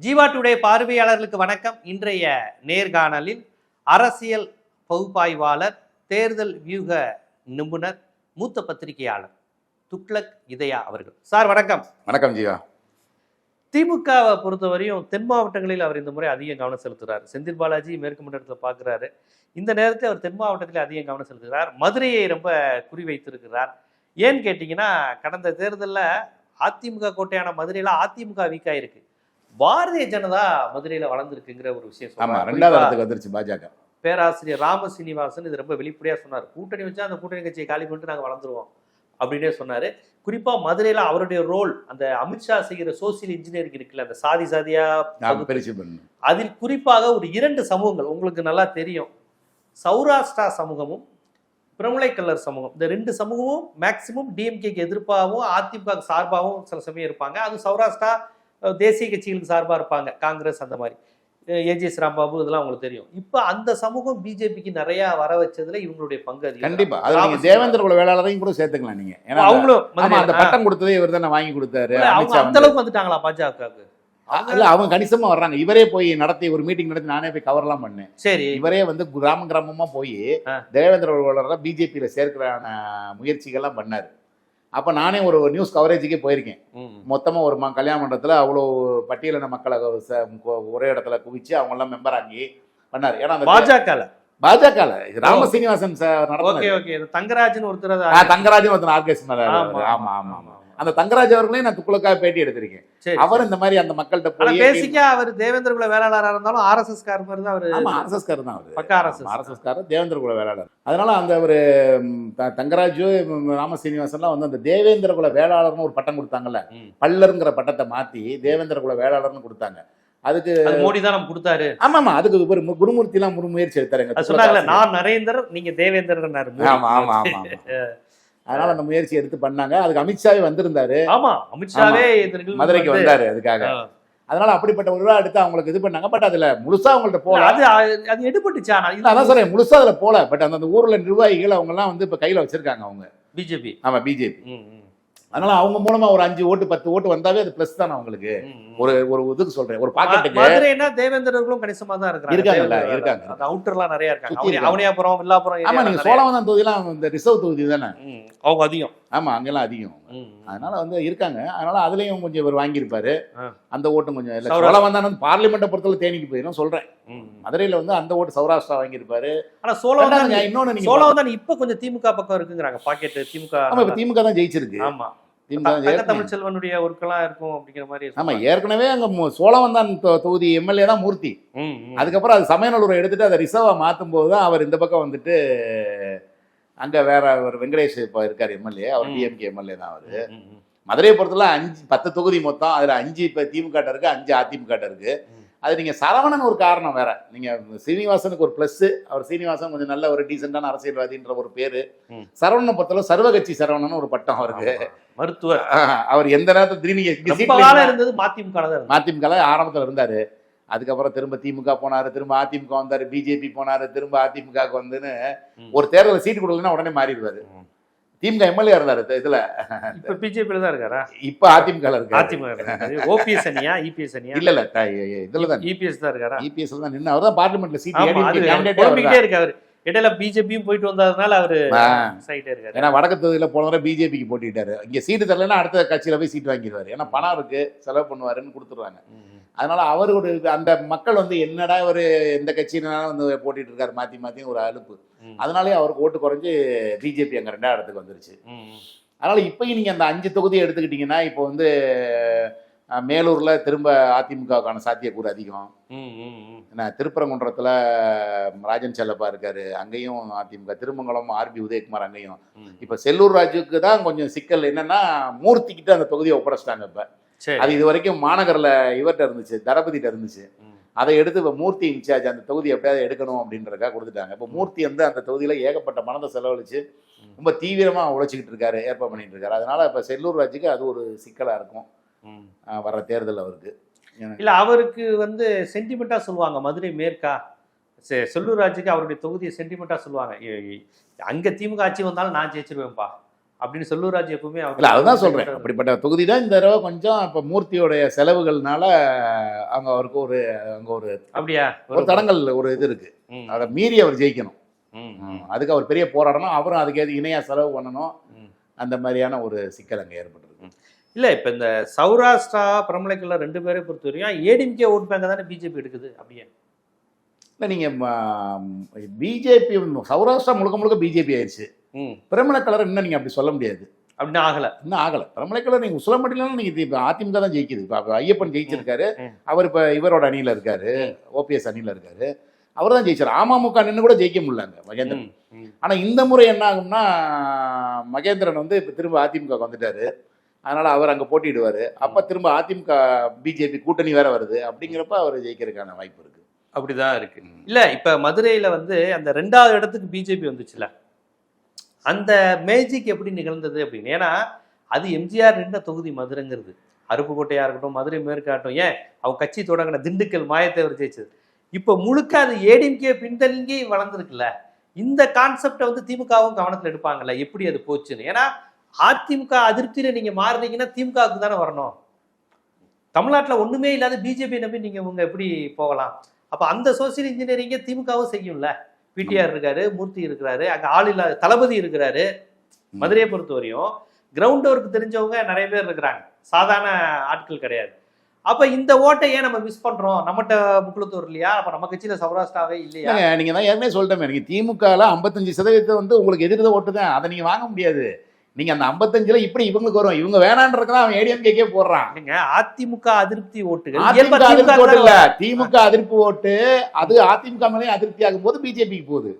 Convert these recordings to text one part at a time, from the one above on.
Jeeva today பார்வையாளர்களுக்கு வணக்கம். இன்றைய நேர்காணலில் அரசியல் பகுப்பாய்வாளர் தேர்தல் வியூக நிபுணர் மூத்த பத்திரிகையாளர் துக்ளக் இதயா அவர்கள். சார் வணக்கம். வணக்கம் ஜீவா. திமுகவை பொறுத்தவரையும் தென் மாவட்டங்களில் அவர் இந்த முறை அதிகம் கவனம் செலுத்துகிறார் செந்தில் பாலாஜி மேற்கு மண்டலத்தில் பார்க்குறாரு இந்த நேரத்தில் அவர் தென் மாவட்டத்தில் அதிகம் கவனம் செலுத்துகிறார். மதுரையை ரொம்ப குறிவைத்திருக்கிறார் ஏன்னு கேட்டிங்கன்னா கடந்த தேர்தலில் அதிமுக கோட்டையான மதுரையில் அதிமுக வீக்காக இருக்கு பாரதிய ஜனதா மதுரையில் வளர்ந்துருக்குங்கிற ஒரு விஷயம் ஆமா. ரெண்டாவது இடத்துக்கு வந்துருச்சு பாஜக. பேராசிரியர் ராம சீனிவாசன் இது ரொம்ப வெளிப்படையாக சொன்னார். கூட்டணி வச்சா அந்த கூட்டணி கட்சியை காலி பண்ணிட்டு நாங்கள் வளர்ந்துருவோம் அப்படின்னே சொன்னார். குறிப்பாக மதுரையில் அவருடைய ரோல் அந்த அமித்ஷா செய்கிற சோசியல் இன்ஜினியரிங் இருக்குல்ல அந்த சாதி சாதியா நான் பெருசு பண்ணு அதில் குறிப்பாக ஒரு இரண்டு சமூகங்கள் உங்களுக்கு நல்லா தெரியும். சௌராஷ்டிரா சமூகமும் பிரமுலை கல்லர் சமூகம். இந்த ரெண்டு சமூகமும் மேக்சிமம் டிஎம்கேக்கு எதிர்ப்பாகவும் அதிமுக சார்பாகவும் சில சமயம் இருப்பாங்க. அது சௌராஷ்டிரா தேசிய கட்சிகளுக்கு சார்பாக இருப்பாங்க. காங்கிரஸ் அந்த மாதிரி. ஏஜிஎஸ் ராம்பாபு இதெல்லாம் உங்களுக்கு தெரியும். இப்போ அந்த சமூகம் பிஜேபிக்கு நிறைய வர வச்சதுல இவங்களுடைய பங்கு அதிகம். கண்டிப்பா. அது நீங்க தேவேந்திர குல வேளாளரையும் கூட சேர்த்துக்கலாம் நீங்க. ஏன்னா அவங்களும் அந்த பட்டம் கொடுத்ததே இவர் தானே வாங்கி கொடுத்தாரு. அவங்க அந்த அளவுக்கு வந்துட்டாங்களா பாஜகவுக்கு? இல்ல அவங்க கணிசமா வர்றாங்க. இவரே போய் நடத்தி ஒரு மீட்டிங் நடத்தி நானே போய் கவர்லாம் பண்ணேன். சரி. இவரே வந்து கிராம கிராமமா போய். தேவேந்திர பிஜேபியில சேர்க்கிறான முயற்சிகள்லாம் பண்ணாரு. அப்ப நானே ஒரு நியூஸ் கவரேஜுக்கே போயிருக்கேன். ம். மொத்தமா ஒரு ம கல்யாண மண்டபத்துல அவ்வளோ பட்டியலின மக்களை ச- ஒரே இடத்துல குவிச்சு அவங்க எல்லாம் மெம்பர் ஆகி பண்ணாரு. ஏன்னா அந்த பாஜகல. பாஜக ராம சீனிவாசன் சார் ஓகே நடத்தினாரு ஓகே தங்கராஜன் ஒருத்தர் தங்கராஜன் ஒருத்தன் ஆர்கேஸ் ஆமா. ஆமா ஆமா ஆமா. அந்த தங்கராஜ் அவர்களையும் நான் துக்குளக்காக பேட்டி எடுத்திருக்கேன். அவர் இந்த மாதிரி அந்த மக்கள்கிட்ட பேசிக்கா அவர் தேவேந்திர குல வேளாளரா இருந்தாலும் ஆர்எஸ்எஸ் கார் மாதிரி தான் அவரு ஆமா ஆர்எஸ்எஸ் காரர் தான் அவரு. பக்கா ஆர்எஸ்எஸ் ஆர்எஸ்எஸ் காரர் தேவேந்திர குல வேளாளர். அதனால அந்த ஒரு தங்கராஜு ராம சீனிவாசன்லாம் வந்து அந்த தேவேந்திர குல வேளாளர்னு ஒரு பட்டம் கொடுத்தாங்கல்ல. பல்லருங்கிற பட்டத்தை மாத்தி தேவேந்திர குல வேளாளர்னு கொடுத்தாங்க. அதுக்கு அது மோடி தான் நம்ம கொடுத்தாரு. ஆமா ஆமா அதுக்கு ஒரு குருமூர்த்தி எல்லாம் ஒரு முயற்சி எடுத்தாரு எங்க அது சொன்னாங்கல்ல துக்ளக் நான் நரேந்தர் நீங்க தேவேந்திரன் ஆமா ஆமா ஆமா. அதனால அந்த முயற்சி எடுத்து பண்ணாங்க. அதுக்கு அமித்ஷாவே வந்திருந்தாரு. ஆமா அமித்ஷாவே மதுரைக்கு வந்து- வந்தாரு அதுக்காக. அதனால அப்படிப்பட்ட ஒரு விழா எடுத்து அவங்களுக்கு இது பண்ணாங்க. பட் அதுல முழுசா அவங்கள்ட்ட போல அது அது எடுபட்டுச்சா அதான் சொல்றேன். முழுசா அதுல போல பட் அந்த அந்த ஊர்ல நிர்வாகிகள் அவங்க எல்லாம் வந்து இப்ப கையில வச்சிருக்காங்க அவங்க. பிஜேபி. ஆமா பிஜேபி. அதனால அவங்க மூலமா ஒரு அஞ்சு ஓட்டு பத்து ஓட்டு வந்தாவே அது பிளஸ் தானே அவங்களுக்கு. ஒரு ஒரு இதுக்கு சொல்றேன். ஒரு பாக்கெட்டுக்கு மதுரைனா தேவேந்திரர்களும் கணிசமா தான் இருக்காங்க இருக்காங்க. அந்த அவுட்டர்லாம் நிறைய இருக்காங்க. இருக்காங்க. அவனியாபுரம் வில்லாபுரம் ஆமா நீங்க சோழவந்தான் தொகுதியெல்லாம் இந்த ரிசர்வ் தொகுதி தானே? அவங்க அதிகம். ஆமா அங்கெல்லாம் அதிகம். அதனால வந்து இருக்காங்க. அதனால அதுலயும் கொஞ்சம் இவர் வாங்கியிருப்பாரு. அந்த ஓட்டும் கொஞ்சம் இல்ல. சோழவந்தான் வந்து பார்லிமெண்ட்டை பொறுத்தவரை தேனிக்கு போயிடும் சொல்றேன். மதுரையில வந்து அந்த ஓட்டு சௌராஷ்டிரா வாங்கியிருப்பாரு. ஆனா ரெண்டாவது இன்னொன்னு நீங்க சோழம் தான் இப்ப கொஞ்சம் திமுக பக்கம் இருக்குங்கிறாங்க பாக்கெட் திமுக ஆமா இப்ப திமுக தான் ஜெயிச்சிருக்கு. ஆமா. தமிழ் செல்வனுடைய ஒர்க்கெல்லாம் இருக்கும் அப்படிங்கிற மாதிரி ஆமா. ஏற்கனவே அங்க சோழவந்தான் தொகுதி எம்எல்ஏ தான் மூர்த்தி. அதுக்கப்புறம் அது சமயநல்லூரை எடுத்துட்டு அதை ரிசர்வா மாத்தும் போது தான் அவர் இந்த பக்கம் வந்துட்டு அங்க வேற ஒரு வெங்கடேஷ் இப்ப இருக்காரு எம்எல்ஏ அவர். டிஎம்கே எம்எல்ஏ தான் அவரு. மதுரையை பொறுத்தல அஞ்சு பத்து தொகுதி மொத்தம் அதுல அஞ்சு இப்ப திமுக இருக்கு அஞ்சு அதிமுக இருக்கு. அது நீங்க சரவணன் ஒரு காரணம் வேற நீங்க சீனிவாசனுக்கு ஒரு பிளஸ் அவர் சீனிவாசன் கொஞ்சம் நல்ல ஒரு டீசென்டான அரசியல்வாதின்ற ஒரு பேரு. சரவணனை பொறுத்தளவு சர்வகட்சி சரவணன் ஒரு பட்டம் அவருக்கு. மருத்துவர் அவர் எந்த நேரத்தில் திடீர்னு இருந்தது மதிமுக மதிமுக ஆரம்பத்துல இருந்தாரு அதுக்கப்புறம் திரும்ப திமுக போனாரு திரும்ப அதிமுக வந்தாரு பிஜேபி போனாரு திரும்ப அதிமுகவுக்கு வந்துன்னு. ஒரு தேர்தலில் சீட்டு கொடுக்கலன்னா உடனே மாறிடுவாரு. திமுக எம்எல்ஏ இருந்தாரு இதுல இப்ப பிஜேபியில தான் இருக்காரா இப்ப அதிமுக இருக்கு அதிமுக ஓபிஎஸ் அணியா இபிஎஸ் அணியா இல்ல இல்ல இதுல தான் இபிஎஸ் தான் இருக்காரா இபிஎஸ் தான் நின்று அவர் தான் பார்லிமெண்ட்ல சீட் ஆமா அது குழம்பிக்கிட்டே இருக்கு அவரு இடையில பிஜேபியும் போயிட்டு வந்ததுனால அவரு இருக்காரு. ஏன்னா வடக்கு தொகுதியில போன தடவை பிஜேபிக்கு போட்டிட்டாரு. இங்க சீட்டு தரலன்னா அடுத்த கட்சியில போய் சீட் வாங்கிடுவாரு. ஏன்னா பணம் இருக்கு செலவு பண்ணுவாருன்னு கொடுத்துருவாங்க. அதனால அவர் ஒரு அந்த மக்கள் வந்து என்னடா ஒரு எந்த கட்சியினாலும் வந்து போட்டிட்டு இருக்காரு மாத்தி மாத்தி ஒரு அலுப்பு. அதனாலே அவருக்கு ஓட்டு குறைஞ்சு பிஜேபி அங்க ரெண்டாவது இடத்துக்கு வந்துருச்சு. அதனால இப்பயும் நீங்க அந்த அஞ்சு தொகுதியை எடுத்துக்கிட்டீங்கன்னா இப்போ வந்து மேலூர்ல திரும்ப அதிமுகவுக்கான சாத்தியக்கூறு அதிகம். என்ன திருப்பரங்குன்றத்துல ராஜன் செல்லப்பா இருக்காரு. அங்கேயும் அதிமுக திருமங்கலம் ஆர்பி உதயகுமார் அங்கேயும். இப்ப செல்லூர் ராஜுக்கு தான் கொஞ்சம் சிக்கல் என்னன்னா மூர்த்திக்கிட்ட அந்த தொகுதியை ஒப்படைச்சிட்டாங்க இப்ப. அது இது வரைக்கும் மாநகர்ல இவர்கிட்ட இருந்துச்சு தளபதிட்ட இருந்துச்சு. அதை எடுத்து இப்போ மூர்த்தி இன்சார்ஜ் அந்த தொகுதி எப்படியாவது எடுக்கணும் அப்படின்றதுக்காக கொடுத்துட்டாங்க. இப்போ மூர்த்தி வந்து அந்த தொகுதியில ஏகப்பட்ட மனதை செலவழிச்சு. ரொம்ப தீவிரமா உழைச்சிக்கிட்டு இருக்காரு ஏற்பாடு பண்ணிட்டு இருக்காரு. அதனால இப்ப செல்லூர் ராஜுக்கு அது ஒரு சிக்கலா இருக்கும். வர்ற தேர்தல் அவருக்கு. இல்ல அவருக்கு வந்து சென்டிமெண்டா சொல்லுவாங்க. மதுரை மேற்கா செ- செல்லூர் ராஜுக்கு அவருடைய தொகுதியை சென்டிமெண்டா சொல்லுவாங்க. அங்க திமுக ஆட்சி வந்தாலும் நான் ஜெயிச்சிருவேன்ப்பா. அப்படின்னு செல்லூராஜ் எப்பவுமே அவர் இல்ல அதுதான் சொல்றேன். அப்படிப்பட்ட தொகுதி தான் இந்த தடவை கொஞ்சம் இப்ப மூர்த்தியோடைய செலவுகள்னால அங்க அவருக்கு ஒரு அங்க ஒரு அப்படியா? ஒரு தடங்கள் ஒரு இது இருக்கு. ம், அதை மீறி அவர் ஜெயிக்கணும். அதுக்கு அவர் பெரிய போராடணும். அவரும் அதுக்கு எது இணையா செலவு பண்ணணும். அந்த மாதிரியான ஒரு சிக்கல் அங்க ஏற்பட்டிருக்கு. இல்ல இப்ப இந்த சௌராஷ்டிரா பிரமலைக்குள்ள ரெண்டு பேரை பொறுத்த வரையும் ஏடிஎம்கே ஓட் பேங்க தானே பிஜேபி எடுக்குது அப்படியே இல்லை நீங்க பிஜேபி சௌராஷ்டிரா முழுக்க முழுக்க பிஜேபி ஆயிடுச்சு. பிரமல கலர் இன்னும் நீங்க அப்படி சொல்ல முடியாது. அப்படின்னு ஆகல. இன்னும் ஆகல. பிரமலை கலர் நீங்க சொல்ல மாட்டீங்கன்னா நீங்க இப்ப அதிமுக தான் ஜெயிக்குது. இப்ப ஐயப்பன் ஜெயிச்சிருக்காரு. அவர் இப்ப இவரோட அணியில இருக்காரு. ஓபிஎஸ் அணியில இருக்காரு. அவர் தான் ஜெயிச்சார். அமமுக நின்று கூட ஜெயிக்க முடியலங்க மகேந்திரன். ம், ம். ஆனா இந்த முறை என்ன ஆகும்னா மகேந்திரன் வந்து இப்ப திரும்ப அதிமுக வந்துட்டாரு. அதனால அவர் அங்க போட்டிடுவாரு அப்ப திரும்ப அதிமுக பிஜேபி கூட்டணி வேற வருது. அப்படிங்கிறப்ப அவர் ஜெயிக்கிறதுக்கான வாய்ப்பு இருக்கு. அப்படிதான் இருக்கு. இல்ல இப்ப மதுரையில வந்து அந்த ரெண்டாவது இடத்துக்கு பிஜேபி வந்துச்சுல. அந்த மேஜிக் எப்படி நிகழ்ந்தது அப்படின்னு. ஏன்னா அது எம்ஜிஆர் நின்ற தொகுதி மதுரைங்கிறது. அருப்புக்கோட்டையா இருக்கட்டும் மதுரை மேற்காட்டும் ஏன்? அவங்க கட்சி தொடங்கின திண்டுக்கல் மாயத்தேவர் ஜெயிச்சது. இப்போ முழுக்க அது ஏடிஎம்கே பின்தங்கி வளர்ந்துருக்குல்ல. இந்த கான்செப்டை வந்து திமுகவும் கவனத்தில் எடுப்பாங்கல்ல. எப்படி அது போச்சுன்னு. ஏன்னா அதிமுக அதிருப்தியில நீங்க மாறுறீங்கன்னா திமுகவுக்கு தானே வரணும். தமிழ்நாட்டில் ஒண்ணுமே இல்லாத பிஜேபி நம்பி நீங்க உங்க எப்படி போகலாம்? அப்ப அந்த சோசியல் இன்ஜினியரிங்கை திமுகவும் செய்யும்ல. பிடிஆர் இருக்காரு மூர்த்தி இருக்கிறாரு அங்க ஆள் இல்லாத தளபதி இருக்கிறாரு. மதுரையை பொறுத்த வரையும் கிரவுண்ட் ஒர்க் தெரிஞ்சவங்க நிறைய பேர் இருக்கிறாங்க. சாதாரண ஆட்கள் கிடையாது. அப்ப இந்த ஓட்டை ஏன் நம்ம மிஸ் பண்றோம்? நம்மகிட்ட முக்குளத்தூர் இல்லையா? அப்ப நம்ம கட்சியில சௌராஷ்டிராவே இல்லையா? இல்லைங்க, நீங்க தான் ஏற்கனவே சொல்லிட்டேன் நீங்க திமுகல ஐம்பத்தஞ்சு சதவீதத்தை வந்து உங்களுக்கு எதிர்த்த ஓட்டு தான். அதை நீங்க வாங்க முடியாது. நீங்க அந்த ஐம்பத்தஞ்சுல இப்படி இவங்களுக்கு வரும். இவங்க வேணான்றதுக்கு அவன் ஏடிஎம்கே போடுறான். இல்லைங்க அதிமுக அதிருப்தி ஓட்டு தானே இல்ல திமுக அதிருப்தி ஓட்டு அது அதிமுக மேலே அதிருப்தி ஆகும் போது பிஜேபிக்கு போகுது.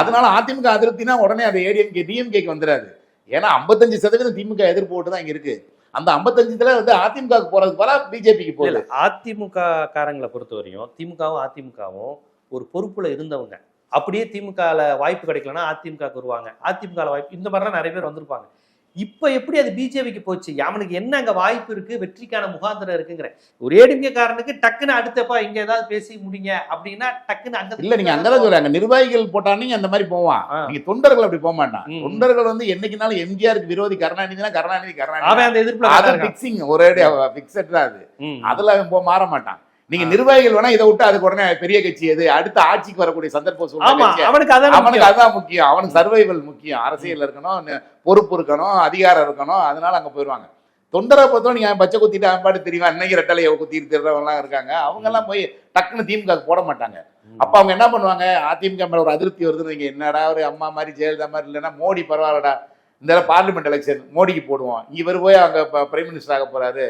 அதனால அதிமுக அதிருப்தினா உடனே அது ஏடிஎம்கே டிஎம்கேக்கு வந்துடாது. ஏன்னா ஐம்பத்தஞ்சு சதவீதம் திமுக எதிர்ப்பு ஓட்டு தான் இங்க இருக்கு. அந்த ஐம்பத்தஞ்சுல வந்து அதிமுக போறதுக்கு போல பிஜேபிக்கு இல்ல. அதிமுக காரங்களை பொறுத்த வரையும் திமுகவும் அதிமுகவும் ஒரு பொறுப்புல இருந்தவங்க அப்படியே திமுகல வாய்ப்பு கிடைக்கலன்னா அதிமுக வருவாங்க. அதிமுக வாய்ப்பு இந்த மாதிரிலாம் நிறைய பேர் வந்திருப்பாங்க. இப்ப எப்படி அது பிஜேபிக்கு போச்சு? அவனுக்கு என்ன அங்க வாய்ப்பு இருக்கு? வெற்றிக்கான முகாந்திரம் இருக்குங்கிற. ஒரு ஏடிஎம்கே காரனுக்கு டக்குன்னு அடுத்தப்பா இங்க ஏதாவது பேசி முடிங்க அப்படின்னா டக்குன்னு அங்க இல்ல நீங்க அங்கதான் சொல்றாங்க. நிர்வாகிகள் போட்டானீங்க அந்த மாதிரி போவான். ஆ. நீங்க தொண்டர்கள் அப்படி போக மாட்டான். தொண்டர்கள் வந்து என்னைக்குனாலும் எம்ஜிஆருக்கு விரோதி கருணாநிதினா கருணாநிதி அவன் கருணாநிதி அந்த எதிர்ப்புல அது. பிக்சிங் ஒரே பிக்சட் தான் அது. அதுல அவன் போ மாற மாட்டான். நீங்க. நிர்வாகிகள் வேணா இதை விட்டு அதுக்கு உடனே பெரிய கட்சி எது? அடுத்த ஆட்சிக்கு வரக்கூடிய சந்தர்ப்ப சூழ்நிலை ஆமா கட்சி. அவனுக்கு அதான் அவனுக்கு. அதான் முக்கியம். அவனுக்கு சர்வைவல் முக்கியம். அரசியல் இருக்கணும் பொறுப்பு இருக்கணும் அதிகாரம் இருக்கணும் அதனால அங்க போயிருவாங்க. தொண்டரை பொறுத்தவரை நீங்க பச்சை குத்திட்டு அவன் பாட்டு தெரியும் அன்னைக்கு ரெட்டலையை குத்திட்டு திருறவங்க எல்லாம் இருக்காங்க. அவங்க எல்லாம் போய் டக்குன்னு திமுக போட மாட்டாங்க. அப்ப அவங்க என்ன பண்ணுவாங்க? அதிமுக மேல ஒரு அதிருப்தி வருதுன்னு வைங்க, என்னடா ஒரு அம்மா மாதிரி ஜெயலலிதா மாதிரி இல்லைன்னா மோடி பரவாயில்லடா. இந்த பார்லிமெண்ட் எலெக்ஷன் மோடிக்கு போடுவோம். இவர் போய் அங்க பிரைம் மினிஸ்டர் ஆக போறாரு.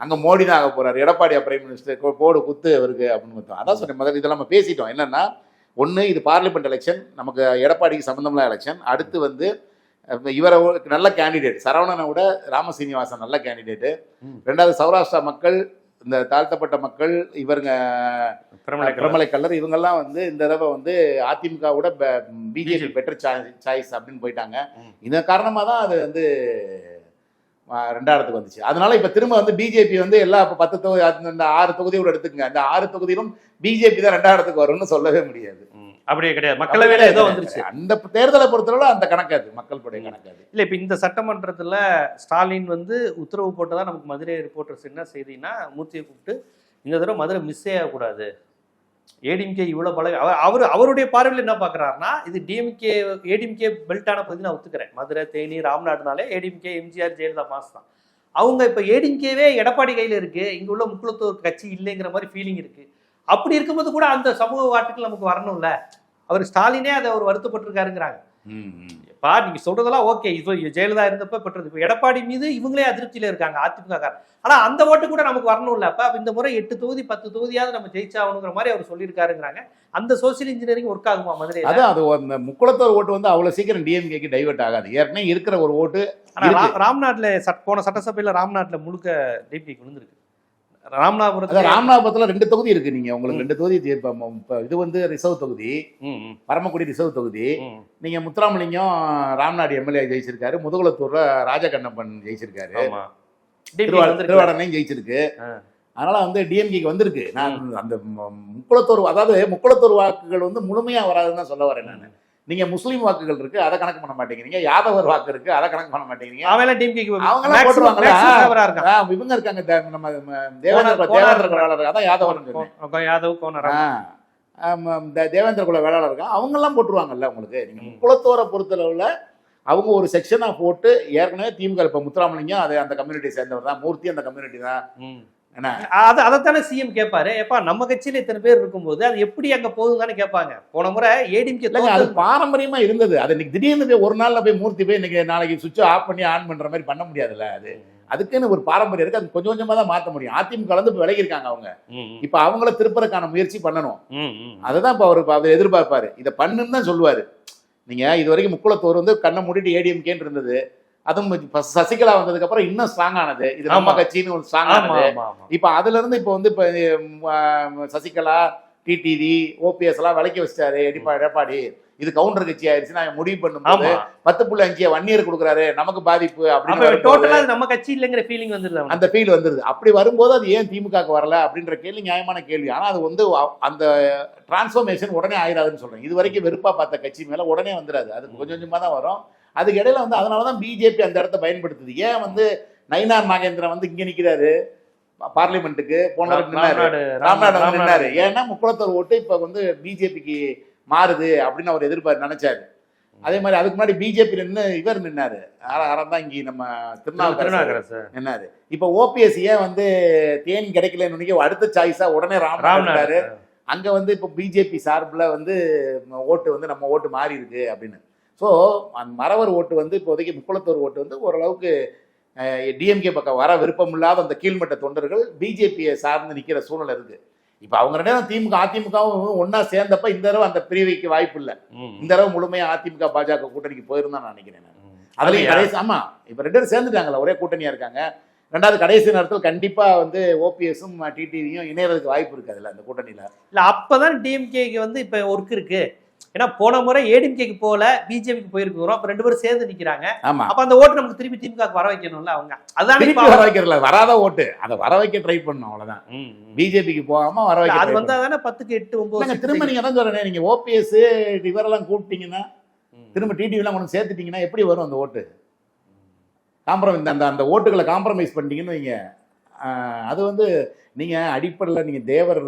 அங்க மோடி தான் ஆக போறாரு எடப்பாடியா பிரைம் மினிஸ்டர் போடு குத்து அவருக்கு அப்படின்னு பார்த்தோம் அதான் சொன்னேன் முதல்ல இதெல்லாம் நம்ம பேசிட்டோம் என்னன்னா ஒன்று இது பார்லிமெண்ட் எலெக்ஷன் நமக்கு எடப்பாடிக்கு சம்மந்தமில்ல எலெக்ஷன் அடுத்து வந்து இவரை நல்ல கேண்டிடேட் சரவணனை விட ராமசீனிவாசன் நல்ல கேண்டிடேட் ம். ரெண்டாவது சௌராஷ்டிரா மக்கள் இந்த தாழ்த்தப்பட்ட மக்கள் இவருங்க பிரமலை கல்லர் இவங்கெல்லாம் வந்து இந்த தடவை வந்து அதிமுகவோட பிஜேபி. பெட்டர் சாய்ஸ் அப்படின்னு போயிட்டாங்க. இதன் காரணமாக தான் அது வந்து ரெண்டாயிரத்துக்கு வந்துச்சு. அதனால இப்ப திரும்ப வந்து பிஜேபி வந்து எல்லா இப்ப பத்து தொகுதி அந்த ஆறு தொகுதியோட எடுத்துக்கங்க. அந்த ஆறு தொகுதியிலும் பிஜேபி தான் ரெண்டாயிரத்துக்கு வரும்னு சொல்லவே முடியாது. அப்படியே கிடையாது. மக்களவையில ஏதோ வந்துருச்சு. அந்த தேர்தலை பொறுத்தளவு அந்த கணக்காது மக்கள் படை ம். கணக்காது இல்ல இப்ப இந்த சட்டமன்றத்துல ஸ்டாலின் வந்து உத்தரவு போட்டதா நமக்கு மதுரை ரிப்போர்ட்டர்ஸ் என்ன செய்தினா மூர்த்தியை கூப்பிட்டு இந்த தடவை மதுரை மிஸ்ஸே ஆகக்கூடாது. ஏடிஎம்கே இவ்வளவு பல அவர் அவருடைய பார்வையில் என்ன பார்க்கறாருன்னா இது டிஎம்கே ஏடிஎம்கே பெல்ட்டான பகுதி நான் ஒத்துக்கிறேன். மதுரை தேனி ராம்நாடுனாலே ஏடிஎம்கே எம்ஜிஆர் ஜெயலலிதா மாஸ் தான். அவங்க இப்ப ஏடிஎம்கேவே எடப்பாடி கையில இருக்கு. இங்க உள்ள முக்கியத்துவ கட்சி இல்லைங்கிற மாதிரி ஃபீலிங் இருக்கு. அப்படி இருக்கும்போது கூட அந்த சமூக வாட்டுக்கு நமக்கு வரணும்ல. அவர் ஸ்டாலினே அதை அவர் வருத்தப்பட்டிருக்காருங்கிறாங்க. பா நீங்க சொல்றதெல்லாம் ஓகே இப்போ ஜெயலலிதா இருந்தப்ப பெற்றது. இப்போ எடப்பாடி மீது இவங்களே அதிருப்தியில இருக்காங்க அதிமுக காரர். ஆனா அந்த ஓட்டு கூட நமக்கு வரணும்ல. அப்ப அப்ப இந்த முறை எட்டு தொகுதி பத்து தொகுதியாவது நம்ம ஜெயிச்சாகணுங்கிற மாதிரி அவர் சொல்லியிருக்காருங்கிறாங்க. அந்த சோசியல் இன்ஜினியரிங் ஒர்க் ஆகுமா மதுரையில? அதான் அது அந்த முக்குளத்தோர் ஓட்டு வந்து அவ்வளவு சீக்கிரம் டிஎம்கேக்கு டைவர்ட் ஆகாது. ஏற்கனவே இருக்கிற ஒரு ஓட்டு ராம்நாட்ல சட் போன சட்டசபையில ராம்நாட்ல முழுக்க டிபி விழுந்திருக்கு. ராமநாதபுரத்துல ராமநாதபுரத்துல ரெண்டு தொகுதி இருக்கு நீங்க. உங்களுக்கு ரெண்டு தொகுதி இது வந்து ரிசர்வ் தொகுதி. பரமக்குடி ரிசர்வ் தொகுதி. நீங்க முத்துராமலிங்கம் ராம்நாடு எம்எல்ஏ ஜெயிச்சிருக்காரு. முதுகுளத்தூர்ல ராஜகண்ணப்பன் ஜெயிச்சிருக்காரு. திருவாடனையும் ஜெயிச்சிருக்கு. அதனால வந்து டிஎம்கேக்கு வந்திருக்கு. நான் அந்த முக்குளத்தூர் அதாவது முக்குளத்தூர் வாக்குகள் வந்து முழுமையா வராதுன்னு தான் சொல்ல வரேன் நான். நீங்க முஸ்லீம் வாக்குகள் இருக்கு அதை கணக்கு பண்ண மாட்டேங்கிறீங்க. யாதவர் வாக்கு இருக்கு அதை கணக்கு பண்ண மாட்டேங்கிறீங்க. அவங்க போட்டுருவாங்களா? இருக்கான். ஆ, இவங்க இருக்காங்க நம்ம தேவேந்திர தேவேந்திர வேளாளர் அதான் கோ- யாதவ் கோனரா இந்த தேவேந்திர குல வேளாளர் இருக்கான். அவங்க எல்லாம் போட்டுருவாங்கல்ல உங்களுக்கு. நீங்க ம். குலத்தோரை பொறுத்தளவுல அவங்க ஒரு செக்ஷனா போட்டு ஏற்கனவே திமுக இப்ப முத்துராமலிங்கம் அது அந்த கம்யூனிட்டி சேர்ந்தவர் தான். மூர்த்தி அந்த கம்யூனிட்டி தான். அது அதைத்தானே சிஎம் கேட்பாரு ஏப்பா நம்ம கட்சியில இத்தனை பேர் இருக்கும்போது அது எப்படி அங்க போகுதுன்னு கேட்பாங்க போன முறை ஏடிஎம்கே அது பாரம்பரியமா இருந்தது. அது இன்னைக்கு திடீர்னு ஒரு நாள்ல போய் மூர்த்தி போய் இன்னைக்கு நாளைக்கு சுவிட்ச் ஆஃப் பண்ணி ஆன் பண்ற மாதிரி பண்ண முடியாதுல்ல அது. அதுக்குன்னு ஒரு பாரம்பரியம் இருக்கு. அது கொஞ்சம் கொஞ்சமா தான் மாத்த முடியும். அதிமுக வந்து இப்ப விலகி இருக்காங்க அவங்க இப்ப அவங்கள திருப்பறக்கான முயற்சி பண்ணணும். அதுதான் இப்ப அவர் அவர் எதிர்பார்ப்பாரு. இதை பண்ணுன்னு தான் சொல்லுவாரு. நீங்க இது வரைக்கும் முக்குளத்தோர் வந்து கண்ணை மூடிட்டு ஏடிஎம்கேன்னு இருந்தது. அதுவும் சசிகலா வந்ததுக்கு அப்புறம் இன்னும் ஸ்ட்ராங் ஆனது. இது நம்ம. கட்சின்னு ஒரு ஸ்ட்ராங் ஆனது. இப்ப அதுல இருந்து இப்ப வந்து இப்ப சசிகலா டிடிவி ஓபிஎஸ் எல்லாம் விலக்கி வச்சிட்டாரு. எடிப்பா எடப்பாடி. இது கவுண்டர் கட்சி ஆயிடுச்சு நான் முடிவு பண்ணும்போது பத்து புள்ளி அஞ்சு வன்னியர் கொடுக்குறாரு. நமக்கு பாதிப்பு அப்படின்னு டோட்டலா நம்ம கட்சி இல்லைங்கிற ஃபீலிங் வந்துருது. அந்த ஃபீல் வந்துருது. அப்படி வரும்போது அது ஏன் திமுகக்கு வரல அப்படின்ற கேள்வி நியாயமான கேள்வி. ஆனா அது வந்து அந்த டிரான்ஸ்ஃபர்மேஷன் உடனே ஆயிராதுன்னு சொல்றேன். இது வரைக்கும் வெறுப்பா பார்த்த கட்சி மேல உடனே வந்துடாது அது கொஞ்சம் கொஞ்சமா தான் வரும். அதுக்கு இடையில வந்து அதனாலதான் பிஜேபி அந்த இடத்த பயன்படுத்துது. ஏன் வந்து நயினார் நாகேந்திரன் வந்து இங்க நிக்கிறாரு? பார்லிமெண்ட்டுக்கு போன நின்னாரு. ராம்நாடு வந்து நின்னாரு. ஏன்னா முக்குளத்தூர் ஓட்டு இப்ப வந்து பிஜேபிக்கு மாறுது அப்படின்னு அவர் எதிர்பார்த்து நினைச்சாரு. அதே மாதிரி அதுக்கு முன்னாடி பிஜேபி நின்று இவர் நின்னாரு. அறந்தாங்கி நம்ம திருநாவுக்கரசர் திருநாகரசு நின்னாரு. இப்ப ஓபிஎஸ் ஏன் வந்து தேன் கிடைக்கலன்னு நினைக்க அடுத்த சாய்ஸா உடனே ராம்நாத் ராம்நாடு. அங்க வந்து இப்போ பிஜேபி சார்பில் வந்து ஓட்டு வந்து நம்ம ஓட்டு மாறி இருக்கு அப்படின்னு. ஸோ அந்த மறவர் ஓட்டு வந்து இப்போதைக்கு முக்குளத்தூர் ஓட்டு வந்து ஓரளவுக்கு டிஎம்கே பக்கம் வர விருப்பம் இல்லாத அந்த கீழ்மட்ட தொண்டர்கள் பிஜேபியை சார்ந்து நிற்கிற சூழ்நிலை இருக்கு இப்போ அவங்க ரெண்டு திமுக அதிமுகவும் ஒண்ணா சேர்ந்தப்ப இந்த தடவை அந்த பிரிவுக்கு வாய்ப்பு இல்லை. இந்த தடவை முழுமையா அதிமுக பாஜக கூட்டணிக்கு போயிருந்தா நான் நினைக்கிறேன். அதுலயும்? கடைசி ஆமா இப்ப ரெண்டு பேரும் சேர்ந்துட்டாங்கல்ல ஒரே கூட்டணியா இருக்காங்க ரெண்டாவது கடைசி நேரத்தில் கண்டிப்பா வந்து ஓபிஎஸும் டிடிவியும் இணையறதுக்கு வாய்ப்பு இருக்கு அதுல அந்த கூட்டணியில இல்ல அப்பதான் டிஎம்கேக்கு வந்து இப்ப ஒர்க் இருக்கு ஏன்னா போன முறை ஏடிஎம்கேக்கு போல பிஜேபிக்கு போயிருக்கிறோம். அப்ப ரெண்டு பேரும் சேர்ந்து நிக்கிறாங்க. ஆமா. அப்ப அந்த ஓட்டு நமக்கு திருப்பி திமுக வர வைக்கணும்ல அவங்க. அதான் வர வைக்கிறல வராத ஓட்டு. அதை வர வைக்க ட்ரை பண்ணணும் அவ்வளவுதான். பிஜேபிக்கு போகாம வர வைக்க அது வந்தா தானே பத்துக்கு எட்டு. ஒன்பது திரும்ப நீங்க தான் சொல்றேன் நீங்க ஓபிஎஸ் இவரெல்லாம் கூப்பிட்டீங்கன்னா திரும்ப டிடிவி எல்லாம் கொண்டு சேர்த்துட்டீங்கன்னா எப்படி வரும் அந்த ஓட்டு? காம்ப்ரமைஸ் அந்த அந்த ஓட்டுகளை காம்ப்ரமைஸ் பண்ணிட்டீங்கன்னு வைங்க. அது வந்து நீங்க அடிப்படையில் நீங்க தேவர்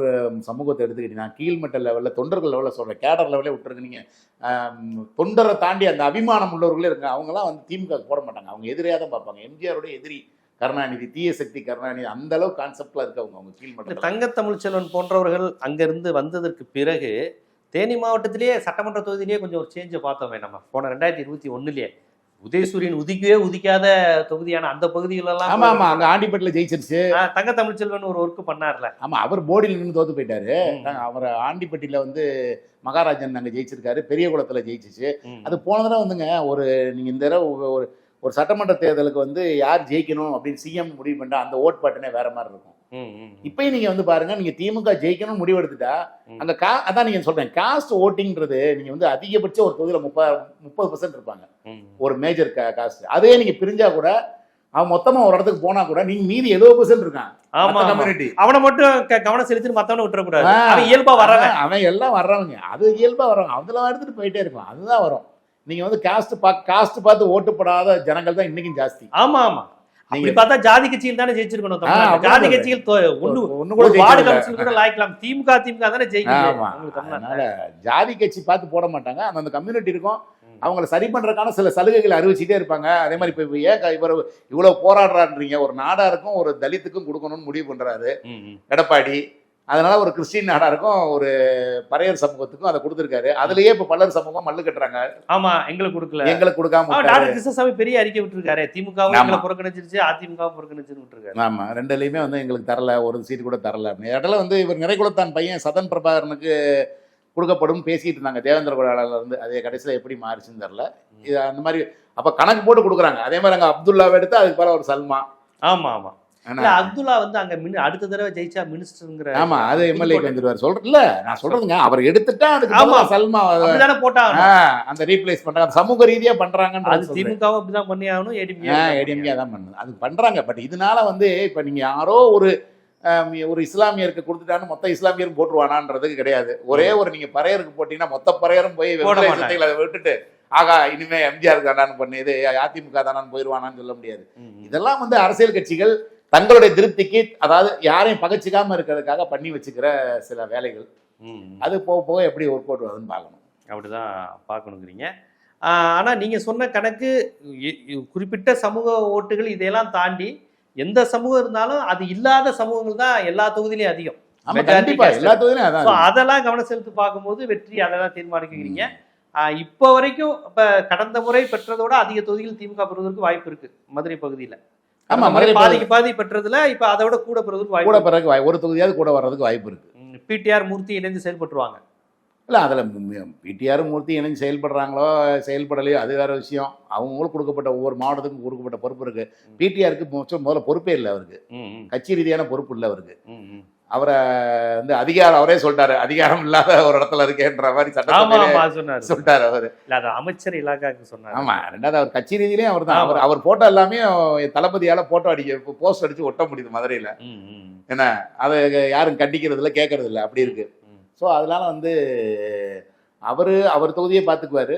சமூகத்தை எடுத்துக்கிட்டீங்கன்னா கீழ்மட்ட லெவல்ல தொண்டர்கள் லெவல்ல சொல்றேன். கேடர் லெவலே விட்டுருக்கு நீங்க. ஆம், தொண்டரை தாண்டி அந்த அபிமானம் உள்ளவர்களே இருக்காங்க. அவங்கலாம் வந்து திமுக போட மாட்டாங்க. அவங்க எதிரியாக தான் பார்ப்பாங்க. எம்ஜிஆரோட எதிரி கருணாநிதி தீய சக்தி கருணாநிதி அந்த அளவு கான்செப்ட்ல இருக்கவங்க அவங்க இந்த கீழ்மட்ட தங்க தமிழ்ச்செல்வன் போன்றவர்கள் அங்கிருந்து வந்ததற்கு பிறகு தேனி மாவட்டத்திலேயே சட்டமன்ற தொகுதியிலேயே கொஞ்சம் ஒரு சேஞ்சை பார்த்தோமே நம்ம. போன ரெண்டாயிரத்தி இருபத்தி ஒண்ணுலயே. உதயசூரியன் உதிக்கவே உதிக்காத தொகுதியான அந்த பகுதிகளெல்லாம் ஆமா ஆமா அங்க ஆண்டிப்பட்டில ஜெயிச்சிருச்சு. தங்க தமிழ்ச்செல்வன் ஒரு ஒர்க் பண்ணார்ல. ஆமா அவர் போர்டில் நின்று தோத்து போயிட்டாரு. அவர் ஆண்டிப்பட்டியில வந்து மகாராஜன் அங்க ஜெயிச்சிருக்காரு பெரிய குளத்துல ஜெயிச்சிச்சு. அது போன தடவை வந்துங்க ஒரு நீங்க இந்த தடவை ஒரு- ஒரு சட்டமன்ற தேர்தலுக்கு வந்து யார் ஜெயிக்கணும் அப்படின்னு சிஎம் முடிவு பண்ணா அந்த ஓட் பாட்டுனே வேற மாதிரி இருக்கும். இப்பயும் நீங்க வந்து பாருங்க நீங்க திமுக ஜெயிக்கணும்னு முடிவெடுத்துட்டா. அங்க கா அதான் நீங்க சொல்றேன் காஸ்ட் ஓட்டிங்கிறது நீங்க வந்து அதிகபட்சம் ஒரு தொகுதியில முப்பது முப்பது பர்சன்ட் இருப்பாங்க. ஒரு மேஜர் காஸ்ட். அதே நீங்க பிரிஞ்சா கூட அவன் மொத்தமா ஒரு இடத்துக்கு போனா கூட நீங்க மீதி எழுபது பர்சன்ட் இருக்கான். ஆமா. கம்யூனிட்டி அவனை மட்டும் கவனம் செலுத்தி மத்தவனை விட்டுறக்கூடாது. அவன் இயல்பா வரவன் அவன் எல்லாம் வர்றவங்க. அது இயல்பா வர்றவங்க. அதுல எடுத்துட்டு போயிட்டே இருக்கும் அதுதான் வரும். நீங்க வந்து காஸ்ட் பா காஸ்ட் பார்த்து ஓட்டுப்படாத ஜனங்கள் தான் இன்னைக்கும் ஜாஸ்தி. ஆமா ஆமா. அப்படி பார்த்தா ஜாதி கட்சியில் தானே ஜெயிச்சிருக்கணும் ஜாதி ஒண்ணு ஒண்ணு கூட வார்டு. கவுன்சில் கூட லாய்க்கலாம் திமுக திமுக தானே. அதனால ஜாதி கட்சி பார்த்து போட மாட்டாங்க அந்த கம்யூனிட்டி இருக்கும். அவங்கள சரி பண்றதுக்கான சில சலுகைகள் அறிவிச்சுட்டே இருப்பாங்க அதே மாதிரி இப்ப ஏன் இவர் இவ்வளவு போராடுறான்றீங்க ஒரு நாடாருக்கும் ஒரு தலித்துக்கும் கொடுக்கணும்னு முடிவு பண்றாரு. எடப்பாடி அதனால ஒரு கிறிஸ்டின் நாடாருக்கும் ஒரு பறையர் சமூகத்துக்கும் அதை கொடுத்துருக்காரு. அதுலயே இப்ப பல்லர் சமூகம் மல்லு கட்டுறாங்க. ஆமா எங்களுக்கு கொடுக்கல. எங்களுக்கு கொடுக்காம. டாக்டர் கிருஷ்ணசாமி பெரிய அறிக்கை விட்டுருக்காரு. திமுகவும். எங்களை புறக்கணிச்சிருச்சு அதிமுகவும் புறக்கணிச்சுன்னு விட்டுருக்காரு. ஆமா ரெண்டுலயுமே வந்து எங்களுக்கு தரல ஒரு சீட் கூட தரல. இடையில வந்து இவர் நிறைகுலத்தான் பையன் சதன் பிரபாகரனுக்கு கொடுக்கப்படும் பேசிட்டு இருந்தாங்க. தேவேந்திர குலால இருந்து. அதே கடைசியில எப்படி மாறிச்சுன்னு தெரியல. இது அந்த மாதிரி அப்ப கணக்கு போட்டு கொடுக்குறாங்க. அதே மாதிரி அங்க அப்துல்லாவை எடுத்து அதுக்கு பரவ ஒரு சல்மா. ஆமா ஆமா. இல்ல அப்துல்லா வந்து அங்க மினி- அடுத்த தடவை ஜெயிச்சா மினிஸ்டருங்கிற ஆமா அது எம்எல்ஏக்கு வந்துருவாரு. சொல்றேன் இல்ல நான் சொல்றதுங்க. அவர் எடுத்துட்டா அதுக்கு ஆமா. சல்மா அதை- அப்படிதானே போட்டாங்க அந்த ரீப்ளேஸ் பண்றாங்க சமூக ரீதியா பண்றாங்கன்றது அது. திமுகவும் அப்படிதான் பண்ணி ஆகணும் ஏடிஎம்கே ஏடிஎம்கே தான் பண்ணுது அது பண்றாங்க. பட் இதனால வந்து இப்ப நீங்க யாரோ ஒரு ஒரு இஸ்லாமியருக்கு கொடுத்துட்டான்னு மொத்த இஸ்லாமியரும் போட்டுருவானான்றதுக்கு கிடையாது. ஒரே ஒரு நீங்க பறையருக்கு போட்டீங்கன்னா மொத்த பறையரும் போய். சட்டைகளை விட்டுட்டு ஆகா இனிமே எம்ஜிஆர் தானான்னு பண்ணி இது அதிமுக தானான்னு போயிடுவானான்னு சொல்ல முடியாது. இதெல்லாம் வந்து அரசியல் கட்சிகள் தங்களுடைய திருப்திக்கு அதாவது யாரையும் பகைச்சிக்காம இருக்கிறதுக்காக பண்ணி வச்சுக்கிற சில வேலைகள். அது போக போக எப்படி ஒர்க் அவுட் ஆகுதுன்னு பார்க்கணும். அப்படிதான் பார்க்கணுங்கிறீங்க. ஆஹ் ஆனா நீங்க சொன்ன கணக்கு குறிப்பிட்ட சமூக ஓட்டுகள் இதையெல்லாம் தாண்டி எந்த சமூகம் இருந்தாலும் அது இல்லாத சமூகங்கள் தான் எல்லா தொகுதியிலையும் அதிகம். அதெல்லாம் கவனம் செலுத்தி பார்க்கும்போது வெற்றி அதை தான் தீர்மானிக்கிறீங்க. இப்போ வரைக்கும் இப்ப கடந்த முறை பெற்றதோட அதிக தொகுதிகள் திமுக பெறுவதற்கு வாய்ப்பு இருக்கு மதுரை பகுதியில. ஆமா மதுரை பாதிக்கு பாதி பெற்றதுல இப்ப அதை விட கூட பெறுவதற்கு கூட வாய்ப்பு பிறகு ஒரு தொகுதியாவது கூட வர்றதுக்கு வாய்ப்பு இருக்கு. பிடிஆர் மூர்த்தி இணைந்து செயல்பட்டுருவாங்க. இல்ல அதுல பிடிஆர் மூர்த்தி இணைஞ்சு செயல்படுறாங்களோ செயல்படலையோ அது வேற விஷயம். அவங்களுக்கு கொடுக்கப்பட்ட ஒவ்வொரு மாவட்டத்துக்கும் கொடுக்கப்பட்ட பொறுப்பு இருக்கு. பிடிஆருக்கு முதல்ல பொறுப்பே இல்லை அவருக்கு. கட்சி ரீதியான பொறுப்பு இல்லை அவருக்கு. அவரை வந்து அதிகாரம் அவரே சொல்லிட்டாரு அதிகாரம் இல்லாத ஒரு இடத்துல இருக்கேன்ற மாதிரி சொன்னாரு. சொல்லிட்டாரு அவரு. இல்ல அது அமைச்சர் இலாக்காக்கு சொன்னாரு. ஆமா ரெண்டாவது அவர் கட்சி ரீதியிலேயும் அவர் தான். அவர் அவர் போட்டோ எல்லாமே தளபதியால போட்டோ அடிக்க போஸ்ட் அடிச்சு ஒட்ட முடியுது மதுரையில. என்ன? அதை யாரும் கண்டிக்கிறது இல்ல கேட்கறது இல்ல அப்படி இருக்கு ஸோ அதனால வந்து அவரு அவர் தொகுதியை பார்த்துக்குவாரு.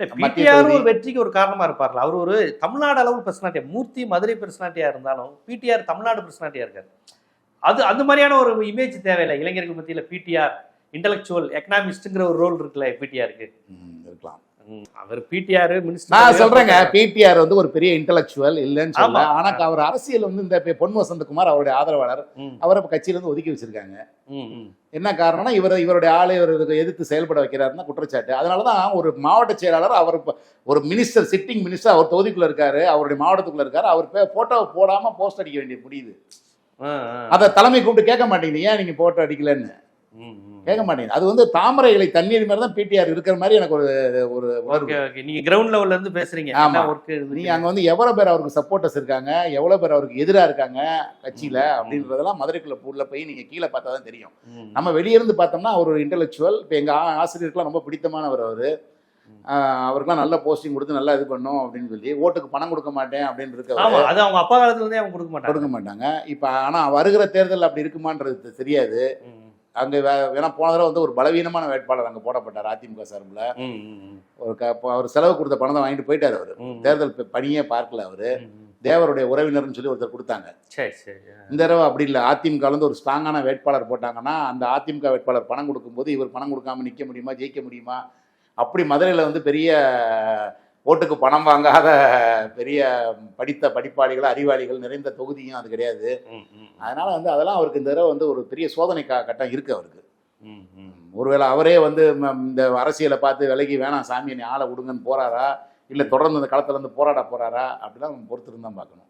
தொகுதி. ஒரு வெற்றிக்கு ஒரு காரணமா இருப்பார்ல. அவர் ஒரு தமிழ்நாடு அளவு பர்சனாலிட்டியா மூர்த்தி மதுரை பர்சனாலிட்டியா இருந்தாலும் பிடிஆர் தமிழ்நாடு பர்சனாலிட்டியா இருக்காரு. அது அந்த மாதிரியான ஒரு இமேஜ் தேவையில்லை. இளைஞர்கள் மத்தியில பிடிஆர் இன்டலெக்சுவல் எக்கனாமிஸ்ட்ங்கிற ஒரு ரோல் இருக்குல்ல பிடிஆருக்கு இருக்கலாம். அவர் பிடிஆர் நான் சொல்றேங்க பிடிஆர் வந்து ஒரு பெரிய இன்டலெக்சுவல் இல்லைன்னு சொல்ல. ஆனா அவர் அரசியல் வந்து இந்த பொன் வசந்தகுமார் அவருடைய ஆதரவாளர். அவரை கட்சியில இருந்து ஒதுக்கி வச்சிருக்காங்க. என்ன காரணம்னா இவர் இவருடைய ஆளை இவருக்கு எதிர்த்து செயல்பட வைக்கிறாருன்னா குற்றச்சாட்டு. அதனால தான் ஒரு மாவட்ட செயலாளர் அவர் ஒரு மினிஸ்டர் சிட்டிங் மினிஸ்டர் அவர் தொகுதிக்குள்ள இருக்காரு அவருடைய மாவட்டத்துக்குள்ள இருக்காரு அவர் போட்டோ போடாம போஸ்ட் அடிக்க வேண்டிய முடியுது. அதை தலைமை கூப்பிட்டு கேட்க மாட்டேங்குது. ஏன் நீங்க போட்டோ அடிக்கலன்னு. கேட்க மாட்டேங்குது. அது வந்து தாமரை இலை தண்ணீர் மாதிரி தான் பிடிஆர் இருக்கிற மாதிரி எனக்கு ஒரு ஒரு நீங்க கிரவுண்ட் லெவல்ல இருந்து பேசுறீங்க. ஆமா. நீங்க அங்க வந்து எவ்வளவு பேர் அவருக்கு சப்போர்ட்டர்ஸ் இருக்காங்க எவ்வளவு பேர் அவருக்கு எதிரா இருக்காங்க கட்சியில அப்படின்றதெல்லாம் மதுரைக்குள்ள உள்ள போய் நீங்க கீழே பார்த்தா தான் தெரியும் நம்ம வெளிய இருந்து பார்த்தோம்னா அவர் ஒரு இன்டெலெக்சுவல் இப்போ எங்க ஆசிரியருக்குலாம் ரொம்ப பிடித்தமானவர் அவரு. அவருக்குலாம் நல்ல போஸ்டிங் கொடுத்து நல்லா இது பண்ணும் அப்படின்னு சொல்லி ஓட்டுக்கு பணம் கொடுக்க மாட்டேன் அப்படின்னு இருக்க அது அவங்க அப்பா காலத்துல இருந்தே அவங்க கொடுக்க மாட்டாங்க. கொடுக்க மாட்டாங்க. இப்போ ஆனா வருகிற தேர்தல் அப்படி இருக்குமான்றது தெரியாது. அங்க வேணா போன தடவை வந்து ஒரு பலவீனமான வேட்பாளர் அங்க போடப்பட்டார் அதிமுக சார்பில். ஒரு அவர் செலவு கொடுத்த பணத்தை வாங்கிட்டு போயிட்டாரு அவரு. தேர்தல் பணியே பார்க்கல அவரு. தேவருடைய உறவினர்னு சொல்லி ஒருத்தர் கொடுத்தாங்க. சரி சரி இந்த தடவை அப்படி இல்லை. அதிமுக ல இருந்து ஒரு ஸ்ட்ராங்கான வேட்பாளர் போட்டாங்கன்னா அந்த அதிமுக வேட்பாளர் பணம் கொடுக்கும்போது இவர் பணம் கொடுக்காம நிற்க முடியுமா ஜெயிக்க முடியுமா அப்படி மதுரையில் வந்து பெரிய ஓட்டுக்கு பணம் வாங்காத பெரிய படித்த படிப்பாளிகள் அறிவாளிகள் நிறைந்த தொகுதியும் அது கிடையாது. அதனால வந்து அதெல்லாம் அவருக்கு இந்த தடவை வந்து ஒரு பெரிய சோதனை கா கட்டம் இருக்கு அவருக்கு. ஒருவேளை அவரே வந்து இந்த அரசியலை பார்த்து விலகி வேணாம் சாமி நீ ஆளை விடுங்கன்னு போறாரா? இல்லை தொடர்ந்து இந்த களத்துல இருந்து போராட போறாரா? அப்படிலாம் நம்ம பொறுத்திருந்து தான் பார்க்கணும்.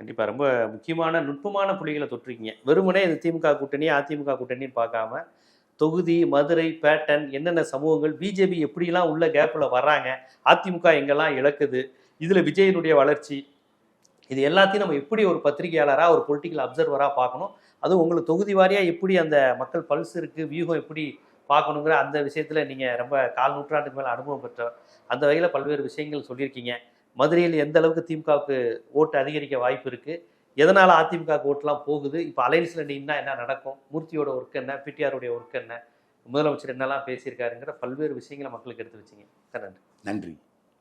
கண்டிப்பா ரொம்ப முக்கியமான நுட்பமான புள்ளிகளை தொட்டிருக்கீங்க. வெறுமனே இது திமுக கூட்டணி அதிமுக கூட்டணின்னு பார்க்காம தொகுதி மதுரை பேட்டன் என்னென்ன சமூகங்கள் பிஜேபி எப்படிலாம் உள்ள கேப்பில் வர்றாங்க அதிமுக எங்கெல்லாம் இழக்குது இதில் விஜயனுடைய வளர்ச்சி இது எல்லாத்தையும் நம்ம எப்படி ஒரு பத்திரிகையாளராக ஒரு பொலிட்டிக்கல் அப்சர்வராக பார்க்கணும் அதுவும் உங்களுக்கு தொகுதி வாரியாக எப்படி அந்த மக்கள் பல்ஸ் இருக்குது வியூகம் எப்படி பார்க்கணுங்கிற அந்த விஷயத்தில் நீங்கள் ரொம்ப கால் நூற்றாண்டுக்கு மேலே அனுபவம் பெற்றவர் அந்த வகையில் பல்வேறு விஷயங்கள் சொல்லியிருக்கீங்க. மதுரையில் எந்த அளவுக்கு திமுகவுக்கு ஓட்டு அதிகரிக்க வாய்ப்பு இருக்குது எதனால் அதிமுக ஓட்டெலாம் போகுது? இப்போ அலைன்ஸில் நின்னா என்ன நடக்கும்? மூர்த்தியோட ஒர்க் என்ன? பிடிஆருடைய ஒர்க் என்ன? முதலமைச்சர் என்னெல்லாம் பேசியிருக்காருங்கிற பல்வேறு விஷயங்களை மக்களுக்கு எடுத்து வச்சிங்க. நன்றி. நன்றி.